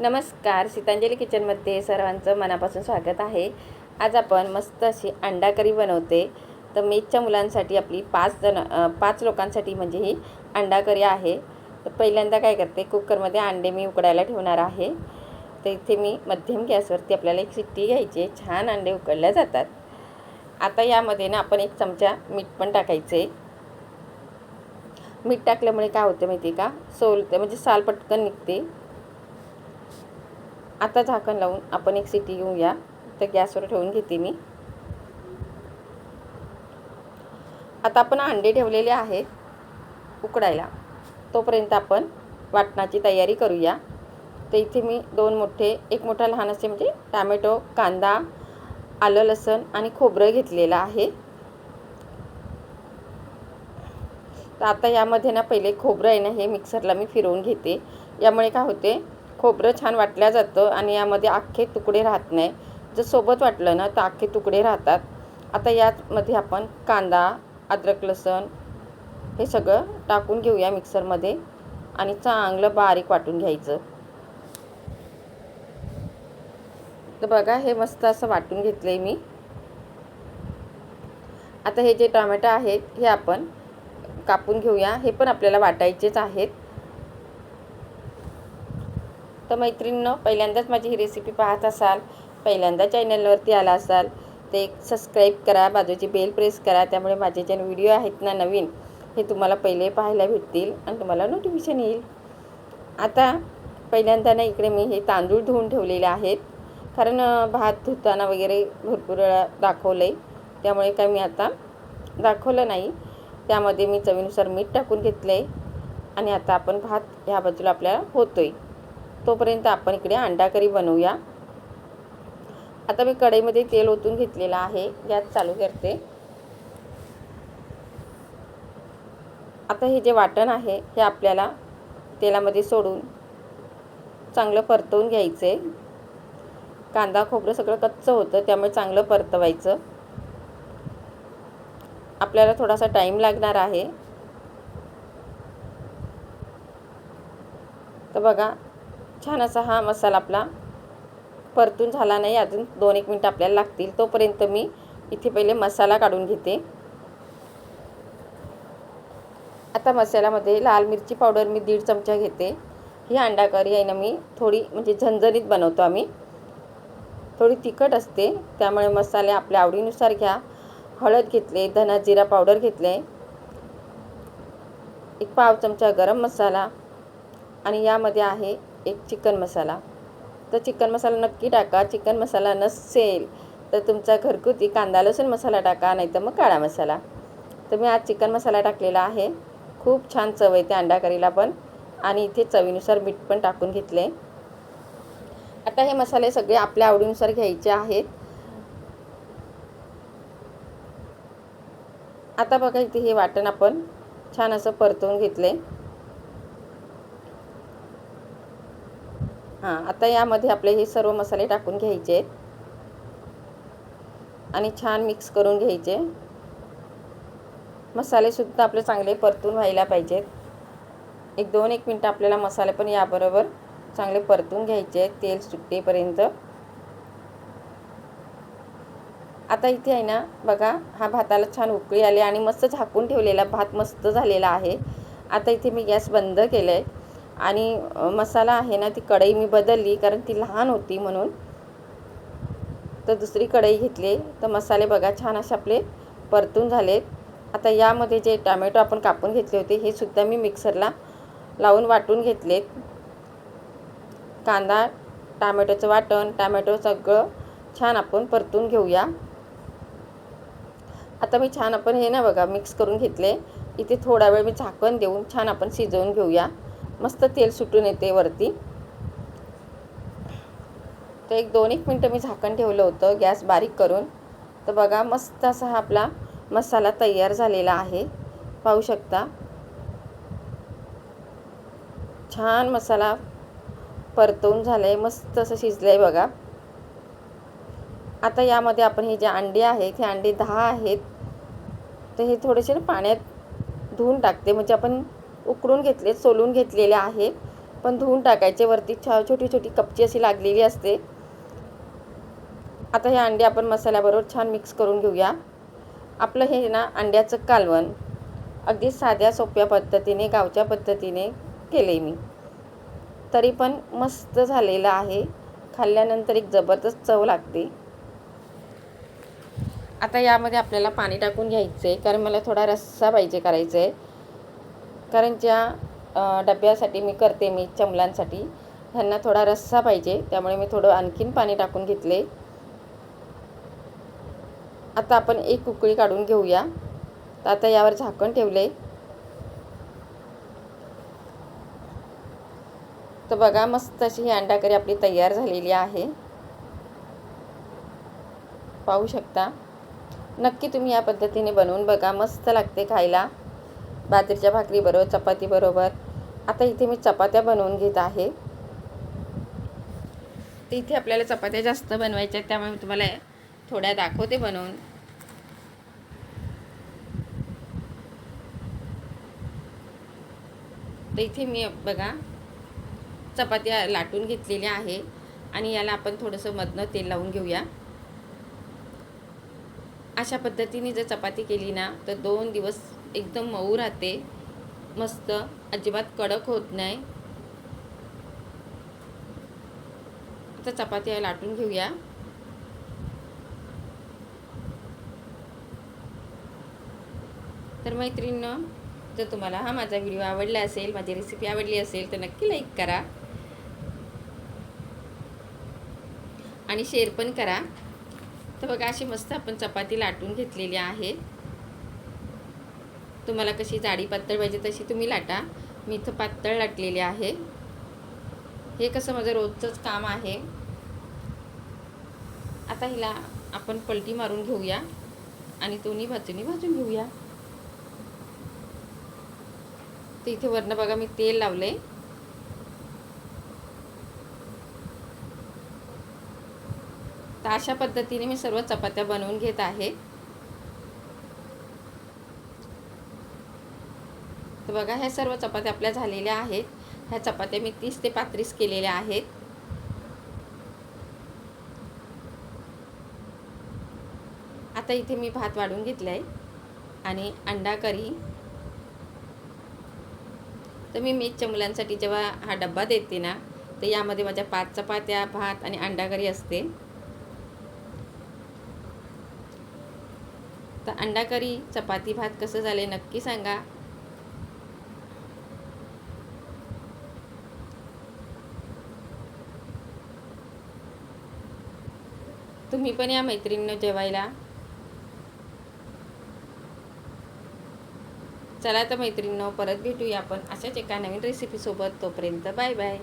नमस्कार सीतांजली किचनमध्ये सर्वांचं मनापासून स्वागत आहे. आज आपण मस्त अशी अंडा करी बनवते. तर मेजच्या मुलांसाठी आपली पाच जण पाच लोकांसाठी म्हणजे ही अंडा करी आहे. तर पहिल्यांदा काय करते कुकरमध्ये अंडे मी उकडायला ठेवणार आहे. तर इथे मी मध्यम गॅसवरती आपल्याला एक सिट्टी घ्यायची आहे. छान अंडे उकडल्या जातात. आता यामध्ये ना आपण एक चमचा मीठ पण टाकायचे मीठ टाकल्यामुळे काय होतं माहिती आहे का? सोलते म्हणजे साल पटकन निघते. आता झाकण लावून आपण एक सिटी घेऊया. तर गॅसवर ठेवून घेते मी. आता आपण अंडे ठेवलेले आहेत उकडायला. तोपर्यंत आपण वाटणाची तयारी करूया. तर इथे मी दोन मोठे एक मोठा लहान असे म्हणजे टॅमॅटो कांदा आलं लसण आणि खोबरं घेतलेलं आहे. तर आता यामध्ये ना पहिले खोबरं आहे ना हे मिक्सरला मी फिरवून घेते. यामुळे काय होते खोबरं छान वाटलं जातं आणि यामध्ये अख्खे तुकडे राहत नाही. जर सोबत वाटलं ना तर अख्खे तुकडे राहतात. आता यामध्ये आपण कांदा अद्रक लसण हे सगळं टाकून घेऊया मिक्सरमध्ये आणि चांगलं बारीक वाटून घ्यायचं. तर बघा हे मस्त असं वाटून घेतलं आहे मी. आता हे जे टोमॅटो आहेत हे आपण कापून घेऊया. हे पण आपल्याला वाटायचेच आहेत. तर मैत्रिणीनं पहिल्यांदाच माझी ही रेसिपी पाहत असाल पहिल्यांदा चॅनलवरती आला असाल ते सबस्क्राईब करा बाजूची बेल प्रेस करा त्यामुळे माझे जे व्हिडिओ आहेत ना नवीन हे तुम्हाला पहिले पाहायला भेटतील आणि तुम्हाला नोटिफिकेशन येईल. आता पहिल्यांदा ना इकडे मी हे तांदूळ धुवून ठेवलेले आहेत. कारण भात धुताना वगैरे भरपूर वेळा दाखवलं आहे त्यामुळे काय मी आता दाखवलं नाही. त्यामध्ये मी चवीनुसार मीठ टाकून घेतलं आहे आणि आता आपण भात ह्या बाजूला आपल्याला होतो आहे तोपर्यंत आपण इकडे अंडा करी बनवूया. आता मी कढईमध्ये तेल ओतून घेतलेलं आहे. गॅस चालू करते. आता हे जे वाटण आहे हे आपल्याला तेलामध्ये सोडून चांगलं परतवून घ्यायचं आहे कांदा खोबरं सगळं कच्चं होतं त्यामुळे चांगलं परतवायचं. आपल्याला थोडासा टाईम लागणार आहे. तर बघा छान असा हा मसाला आपला परतून झाला नाही. अजून दोन एक मिनटं आपल्याला लागतील. तोपर्यंत मी इथे पहिले मसाला काढून घेते. आता मसाल्यामध्ये लाल मिरची पावडर मी दीड चमचा घेते. ही अंडा करी आहे ना मी थोडी म्हणजे झणझणीत बनवतो आम्ही. थोडी तिखट असते. त्यामुळे मसाले आपल्या आवडीनुसार घ्या. हळद घेतले धना जिरा पावडर घेतले. एक पाव चमचा गरम मसाला. आणि यामध्ये आहे एक चिकन मसाला. तर चिकन मसाला नक्की टाका. चिकन मसाला नसेल तर तुमचा घरगुती कांदा लसूण मसाला टाका नाही तर मग काळा मसाला. तर मी आज चिकन मसाला टाकलेला आहे. खूप छान चव येते अंडा करीला पण. आणि इथे चवीनुसार मीठ पण टाकून घेतले. आता हे मसाले सगळे आपल्या आवडीनुसार घ्यायचे आहेत. आता बघा इथे हे वाटण आपण छान असं परतवून घेतले. हां आता यामध्ये आपले हे सर्व मसाले टाकून घ्यायचे. आहेत आणि छान मिक्स करून घ्यायचे. मसालेसुद्धा आपले चांगले परतून व्हायला पाहिजेत. एक दोन एक मिनटं आपल्याला मसाले पण याबरोबर चांगले परतून घ्यायचे आहेत तेल सुटेपर्यंत. आता इथे आहे ना बघा हा भाताला छान उकळी आली आणि मस्त झाकून ठेवलेला भात मस्त झालेला आहे. आता इथे मी गॅस बंद केलं आहे आणि मसाला आहे ना ती कढई मी बदलली कारण ती लहान होती म्हणून. तर दुसरी कढई घेतली. तर मसाले बघा छान असे आपले परतून झालेत आता यामध्ये जे टॅमॅटो आपण कापून घेतले होते हे सुद्धा मी मिक्सरला लावून वाटून घेतलेत. कांदा टॅमॅटोचं वाटण टॅमॅटो सगळं छान आपण परतून घेऊया. आता मी छान आपण हे ना बघा मिक्स करून घेतले. इथे थोडा वेळ मी झाकण देऊन छान आपण शिजवून घेऊया. मस्त तेल सुटून येते वरती. तर एक दोन एक मिनटं मी झाकण ठेवलं होतं गॅस बारीक करून. तर बघा मस्त असा हा आपला मसाला तयार झालेला आहे. पाहू शकता. छान मसाला परतवून झालाय आहे मस्त असं शिजलं आहे बघा. आता यामध्ये आपण हे जे अंडे आहेत हे अंडे दहा आहेत. तर हे थोडेसे ना पाण्यात धुवून टाकते म्हणजे आपण उकडून घेतले सोलून घेतलेले आहे. पण धुवून टाकायचे वरती. छान छोटी छोटी कपची अशी लागलेली असते. आता हे अंडे आपण मसाल्याबरोबर छान मिक्स करून घेऊया. आपलं हे ना अंड्याचं कालवण. अगदी साध्या सोप्या पद्धतीने गावच्या पद्धतीने केले मी. तरी पण मस्त झालेलं आहे. खाल्ल्यानंतर एक जबरदस्त चव लागते. आता यामध्ये आपल्याला पाणी टाकून घ्यायचं आहे कारण मला थोडा रस्सा पाहिजे करायचा आहे कारण ज्या डब्यासाठी मी करते मी चमलांसाठी ह्यांना थोडा रस्सा पाहिजे त्यामुळे मी थोडं आणखीन पाणी टाकून घेतले. आता आपण एक उकळी काढून घेऊया. तर आता यावर झाकण ठेवले. तर बघा मस्त अशी ही अंडाकरी आपली तयार झालेली आहे. पाहू शकता. नक्की तुम्ही या पद्धतीने बनवून बघा मस्त लागते खायला. बाजरीच्या भाकरीबरोबर चपातीबरोबर आता इथे मी चपात्या बनवून घेत आहे. तर इथे आपल्याला चपात्या जास्त बनवायच्या त्यामुळे मी तुम्हाला थोड्या दाखवते बनवून. तर इथे मी बघा चपात्या लाटून घेतलेल्या आहे. आणि याला आपण थोडंसं मधनं तेल लावून घेऊया. अशा पद्धतीने जर चपाती केली ना तर दोन दिवस एकदम मऊ राहते. मस्त. अजिबात कडक होत नाही. आता चपाती लाटून घेऊया. तर मैत्रिणीनं जर तुम्हाला हा माझा व्हिडिओ आवडला असेल माझी रेसिपी आवडली असेल तर नक्की लाईक करा. आणि शेअर पण करा. तर बघा अशी मस्त आपण चपाती लाटून घेतलेली आहे. तुम्हाला कशी जाडी पातळ पाहिजे तशी तुम्ही लाटा. मी इथं पातळ लाटलेली आहे. हे कसं माझं रोजचंच काम आहे. आता हिला आपण पलटी मारून घेऊया आणि दोन्ही भाजूनी भाजून घेऊया. तर इथे वरनं बघा मी तेल लावले तर अशा पद्धतीने मी सर्व चपात्या बनवून घेत आहे. तर बघा ह्या सर्व चपात्या आपल्या झालेल्या आहेत. ह्या चपात्या मी तीस ते पात्रीस केलेल्या आहेत. आता इथे मी भात वाढून घेतला आहे आणि अंडा करी. तर मी मेचच्या मुलांसाठी जेव्हा हा डब्बा देते ना तर यामध्ये माझ्या पाच चपात्या भात आणि अंडा करी असते. तर अंडा करी चपाती भात कसं झाले नक्की सांगा. तुम्ही पण या मैत्रिणीनं जेवायला. चला तर मैत्रिणीनं परत भेटूया आपण अशाच एका नवीन रेसिपीसोबत तोपर्यंत बाय बाय.